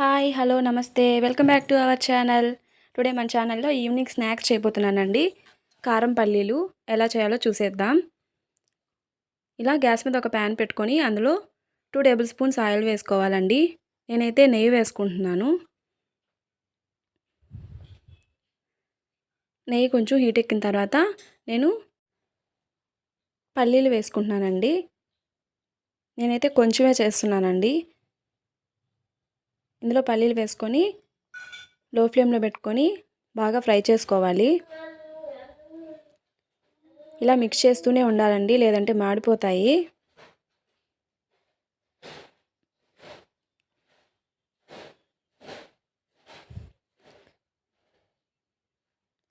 Hi hello namaste. Welcome back to our channel. Today మన ఛానల్లో evening snacks చేయబోతున్నానండి కారం పల్లీలు ఎలా చేయాలో చూసేద్దాం. ఇలా గ్యాస్ మీద ఒక ప్యాన్ పెట్టుకొని అందులో టూ టేబుల్ స్పూన్స్ ఆయిల్ వేసుకోవాలండి. నేనైతే నెయ్యి వేసుకుంటున్నాను. నెయ్యి కొంచెం హీట్ ఎక్కిన తర్వాత నేను పల్లీలు వేసుకుంటున్నానండి. నేనైతే కొంచెమే చేస్తున్నానండి. ఇందులో పల్లీలు వేసుకొని లో ఫ్లేమ్లో పెట్టుకొని బాగా ఫ్రై చేసుకోవాలి. ఇలా మిక్స్ చేస్తూనే ఉండాలండి లేదంటే మాడిపోతాయి.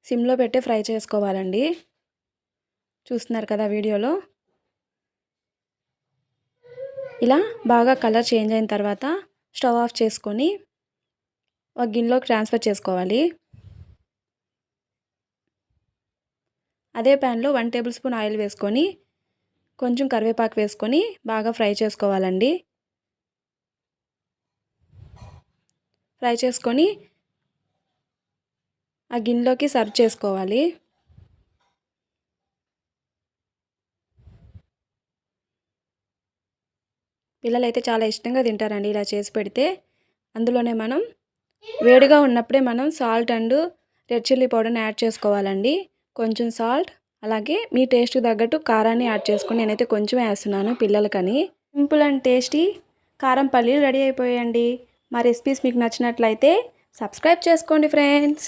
సిమ్లో పెట్టి ఫ్రై చేసుకోవాలండి. చూస్తున్నారు కదా వీడియోలో? ఇలా బాగా కలర్ చేంజ్ అయిన తర్వాత స్టవ్ ఆఫ్ చేసుకొని ఒక గిన్నెలోకి ట్రాన్స్ఫర్ చేసుకోవాలి. అదే ప్యాన్లో వన్ టేబుల్ స్పూన్ ఆయిల్ వేసుకొని కొంచెం కరివేపాకు వేసుకొని బాగా ఫ్రై చేసుకోవాలండి. ఫ్రై చేసుకొని ఆ గిన్నెలోకి సర్వ్ చేసుకోవాలి. పిల్లలైతే చాలా ఇష్టంగా తింటారండి ఇలా చేసి పెడితే. అందులోనే మనం వేడిగా ఉన్నప్పుడే మనం సాల్ట్ అండ్ రెడ్ చిల్లీ పౌడర్ని యాడ్ చేసుకోవాలండి. కొంచెం సాల్ట్ అలాగే మీ టేస్ట్కి తగ్గట్టు కారాన్ని యాడ్ చేసుకొని నేనైతే కొంచెం వేస్తున్నాను పిల్లలకని. సింపుల్ అండ్ టేస్టీ కారం పల్లీలు రెడీ అయిపోయాయండి. మా రెసిపీస్ మీకు నచ్చినట్లయితే సబ్స్క్రైబ్ చేసుకోండి ఫ్రెండ్స్.